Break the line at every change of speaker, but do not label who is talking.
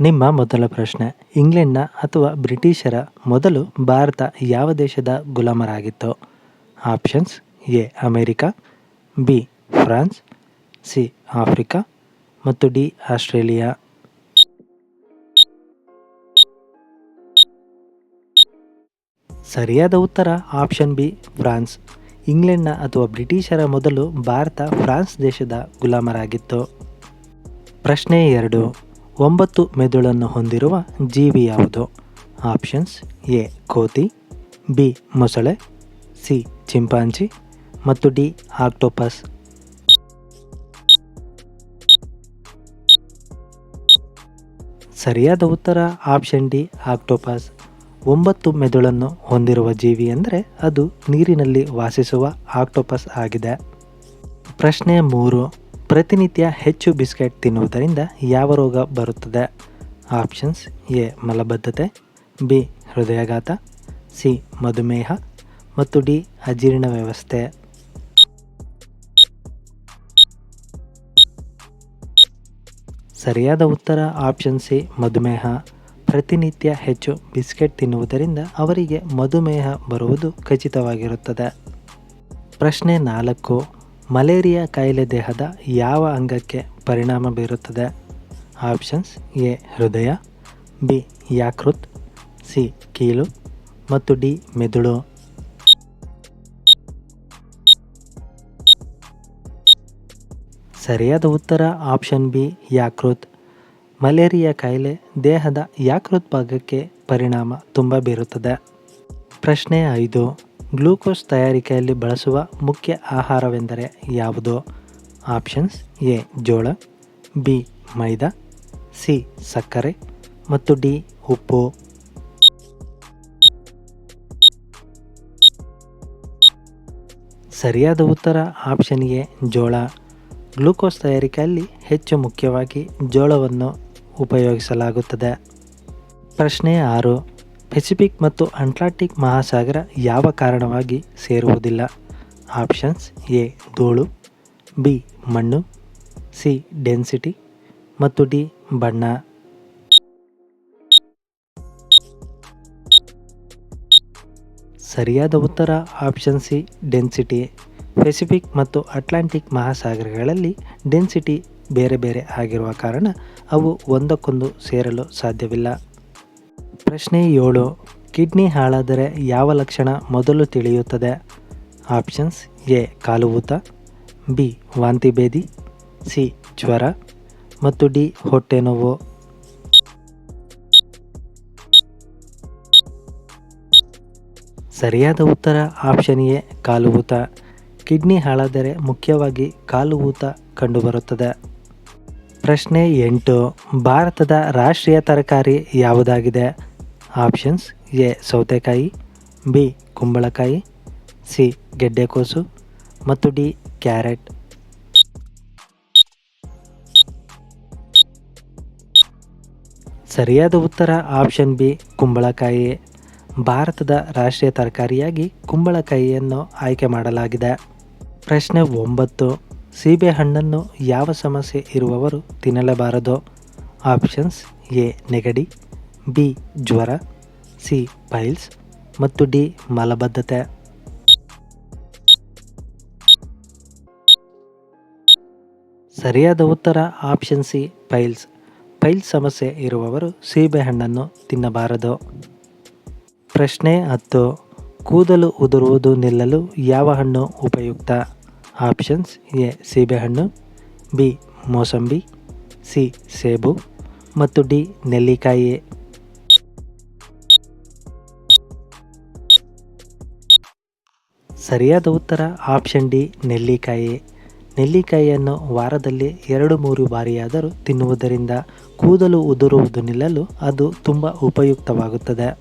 ನಿಮ್ಮ ಮೊದಲ ಪ್ರಶ್ನೆ. ಇಂಗ್ಲೆಂಡ್ನ ಅಥವಾ ಬ್ರಿಟಿಷರ ಮೊದಲು ಭಾರತ ಯಾವ ದೇಶದ ಗುಲಾಮರಾಗಿತ್ತು? Options, A, America, B, France, C, Africa ಮತ್ತು ಡಿ, ಆಸ್ಟ್ರೇಲಿಯಾ. ಸರಿಯಾದ ಉತ್ತರ, ಆಪ್ಷನ್ ಬಿ, ಫ್ರಾನ್ಸ್. ಇಂಗ್ಲೆಂಡ್ನ ಅಥವಾ ಬ್ರಿಟಿಷರ ಮೊದಲು ಭಾರತ ಫ್ರಾನ್ಸ್ ದೇಶದ ಗುಲಾಮರಾಗಿತ್ತು. ಪ್ರಶ್ನೆ ಎರಡು. ಒಂಬತ್ತು ಮೆದುಳನ್ನು ಹೊಂದಿರುವ ಜೀವಿ ಯಾವುದು? ಆಪ್ಷನ್ಸ್ ಎ, ಕೋತಿ, ಬಿ, ಮೊಸಳೆ, ಸಿ, ಚಿಂಪಾಂಜಿ ಮತ್ತು ಡಿ, ಆಕ್ಟೋಪಸ್. ಸರಿಯಾದ ಉತ್ತರ ಆಪ್ಷನ್ ಡಿ, ಆಕ್ಟೋಪಸ್. ಒಂಬತ್ತು ಮೆದುಳನ್ನು ಹೊಂದಿರುವ ಜೀವಿ ಅಂದರೆ ಅದು ನೀರಿನಲ್ಲಿ ವಾಸಿಸುವ ಆಕ್ಟೋಪಸ್ ಆಗಿದೆ. ಪ್ರಶ್ನೆ ಮೂರು. ಪ್ರತಿನಿತ್ಯ ಹೆಚ್ಚು ಬಿಸ್ಕೆಟ್ ತಿನ್ನುವುದರಿಂದ ಯಾವ ರೋಗ ಬರುತ್ತದೆ? ಆಪ್ಷನ್ಸ್ ಎ, ಮಲಬದ್ಧತೆ, ಬಿ, ಹೃದಯಾಘಾತ, ಸಿ, ಮಧುಮೇಹ ಮತ್ತು ಡಿ, ಅಜೀರ್ಣ ವ್ಯವಸ್ಥೆ. ಸರಿಯಾದ ಉತ್ತರ ಆಪ್ಷನ್ ಸಿ, ಮಧುಮೇಹ. ಪ್ರತಿನಿತ್ಯ ಹೆಚ್ಚು ಬಿಸ್ಕೆಟ್ ತಿನ್ನುವುದರಿಂದ ಅವರಿಗೆ ಮಧುಮೇಹ ಬರುವುದು ಖಚಿತವಾಗಿರುತ್ತದೆ. ಪ್ರಶ್ನೆ ನಾಲ್ಕು ಮಲೇರಿಯಾ ಕಾಯಿಲೆ ದೇಹದ ಯಾವ ಅಂಗಕ್ಕೆ ಪರಿಣಾಮ ಬೀರುತ್ತದೆ? ಆಪ್ಷನ್ಸ್ ಎ, ಹೃದಯ, ಬಿ, ಯಾಕೃತ್, ಸಿ, ಕೀಲು ಮತ್ತು ಡಿ, ಮೆದುಳು. ಸರಿಯಾದ ಉತ್ತರ ಆಪ್ಷನ್ ಬಿ, ಯಾಕೃತ್. ಮಲೇರಿಯಾ ಕಾಯಿಲೆ ದೇಹದ ಯಾಕೃತ್ ಭಾಗಕ್ಕೆ ಪರಿಣಾಮ ತುಂಬ ಬೀರುತ್ತದೆ. ಪ್ರಶ್ನೆ ಐದು. ಗ್ಲೂಕೋಸ್ ತಯಾರಿಕೆಯಲ್ಲಿ ಬಳಸುವ ಮುಖ್ಯ ಆಹಾರವೆಂದರೆ ಯಾವುದು? ಆಪ್ಷನ್ಸ್ ಎ, ಜೋಳ, ಬಿ, ಮೈದಾ, ಸಿ, ಸಕ್ಕರೆ ಮತ್ತು ಡಿ, ಉಪ್ಪು. ಸರಿಯಾದ ಉತ್ತರ ಆಪ್ಷನ್ ಎ, ಜೋಳ. ಗ್ಲೂಕೋಸ್ ತಯಾರಿಕೆಯಲ್ಲಿ ಹೆಚ್ಚು ಮುಖ್ಯವಾಗಿ ಜೋಳವನ್ನು ಉಪಯೋಗಿಸಲಾಗುತ್ತದೆ. ಪ್ರಶ್ನೆ ಆರು ಪೆಸಿಫಿಕ್ ಮತ್ತು ಅಟ್ಲಾಂಟಿಕ್ ಮಹಾಸಾಗರ ಯಾವ ಕಾರಣವಾಗಿ ಸೇರುವುದಿಲ್ಲ? ಆಪ್ಷನ್ಸ್ ಎ, ಧೂಳು, ಬಿ, ಮಣ್ಣು, ಸಿ, ಡೆನ್ಸಿಟಿ ಮತ್ತು ಡಿ, ಬಣ್ಣ. ಸರಿಯಾದ ಉತ್ತರ ಆಪ್ಷನ್ ಸಿ, ಡೆನ್ಸಿಟಿ. ಪೆಸಿಫಿಕ್ ಮತ್ತು ಅಟ್ಲಾಂಟಿಕ್ ಮಹಾಸಾಗರಗಳಲ್ಲಿ ಡೆನ್ಸಿಟಿ ಬೇರೆ ಬೇರೆ ಆಗಿರುವ ಕಾರಣ ಅವು ಒಂದಕ್ಕೊಂದು ಸೇರಲು ಸಾಧ್ಯವಿಲ್ಲ. ಪ್ರಶ್ನೆ ಏಳು. ಕಿಡ್ನಿ ಹಾಳಾದರೆ ಯಾವ ಲಕ್ಷಣ ಮೊದಲು ತಿಳಿಯುತ್ತದೆ? Options A. ಕಾಲು ಊತ, ಬಿ. ವಾಂತಿ ಭೇದಿ, ಸಿ. ಜ್ವರ ಮತ್ತು ಡಿ. ಹೊಟ್ಟೆ ನೋವು. ಸರಿಯಾದ ಉತ್ತರ ಆಪ್ಷನ್ ಎ. ಕಾಲು ಊತ. ಕಿಡ್ನಿ ಹಾಳಾದರೆ ಮುಖ್ಯವಾಗಿ ಕಾಲು ಊತ ಕಂಡುಬರುತ್ತದೆ. ಪ್ರಶ್ನೆ ಎಂಟು. ಭಾರತದ ರಾಷ್ಟ್ರೀಯ ತರಕಾರಿ ಯಾವುದಾಗಿದೆ? ಆಪ್ಷನ್ಸ್ ಎ ಸೌತೆಕಾಯಿ, ಬಿ ಕುಂಬಳಕಾಯಿ, ಸಿ ಗೆಡ್ಡೆಕೋಸು ಮತ್ತು ಡಿ ಕ್ಯಾರೆಟ್. ಸರಿಯಾದ ಉತ್ತರ ಆಪ್ಷನ್ ಬಿ ಕುಂಬಳಕಾಯಿ. ಭಾರತದ ರಾಷ್ಟ್ರೀಯ ತರಕಾರಿಯಾಗಿ ಕುಂಬಳಕಾಯಿಯನ್ನು ಆಯ್ಕೆ ಮಾಡಲಾಗಿದೆ. ಪ್ರಶ್ನೆ ಒಂಬತ್ತು ಸೀಬೆಹಣ್ಣನ್ನು ಯಾವ ಸಮಸ್ಯೆ ಇರುವವರು ತಿನ್ನಲೇಬಾರದು? ಆಪ್ಷನ್ಸ್ ಎ ನೆಗಡಿ ಬಿ ಜ್ವರ, ಸಿ ಪೈಲ್ಸ್ ಮತ್ತು ಡಿ ಮಲಬದ್ಧತೆ. ಸರಿಯಾದ ಉತ್ತರ ಆಪ್ಷನ್ ಸಿ ಪೈಲ್ಸ್. ಪೈಲ್ಸ್ ಸಮಸ್ಯೆ ಇರುವವರು ಸೀಬೆಹಣ್ಣನ್ನು ತಿನ್ನಬಾರದು. ಪ್ರಶ್ನೆ ಹತ್ತು, ಕೂದಲು ಉದುರುವುದು ನಿಲ್ಲಲು ಯಾವ ಹಣ್ಣು ಉಪಯುಕ್ತ? ಆಪ್ಷನ್ಸ್ ಎ ಸೀಬೆಹಣ್ಣು ಬಿ, ಮೋಸಂಬಿ, ಸಿ, ಸೇಬು ಮತ್ತು ಡಿ, ನೆಲ್ಲಿಕಾಯಿ. ಸರಿಯಾದ ಉತ್ತರ ಆಪ್ಷನ್ ಡಿ, ನೆಲ್ಲಿಕಾಯಿ. ನೆಲ್ಲಿಕಾಯಿಯನ್ನು ವಾರದಲ್ಲಿ ಎರಡು ಮೂರು ಬಾರಿಯಾದರೂ ತಿನ್ನುವುದರಿಂದ ಕೂದಲು ಉದುರುವುದು ನಿಲ್ಲಲು ಅದು ತುಂಬ ಉಪಯುಕ್ತವಾಗುತ್ತದೆ.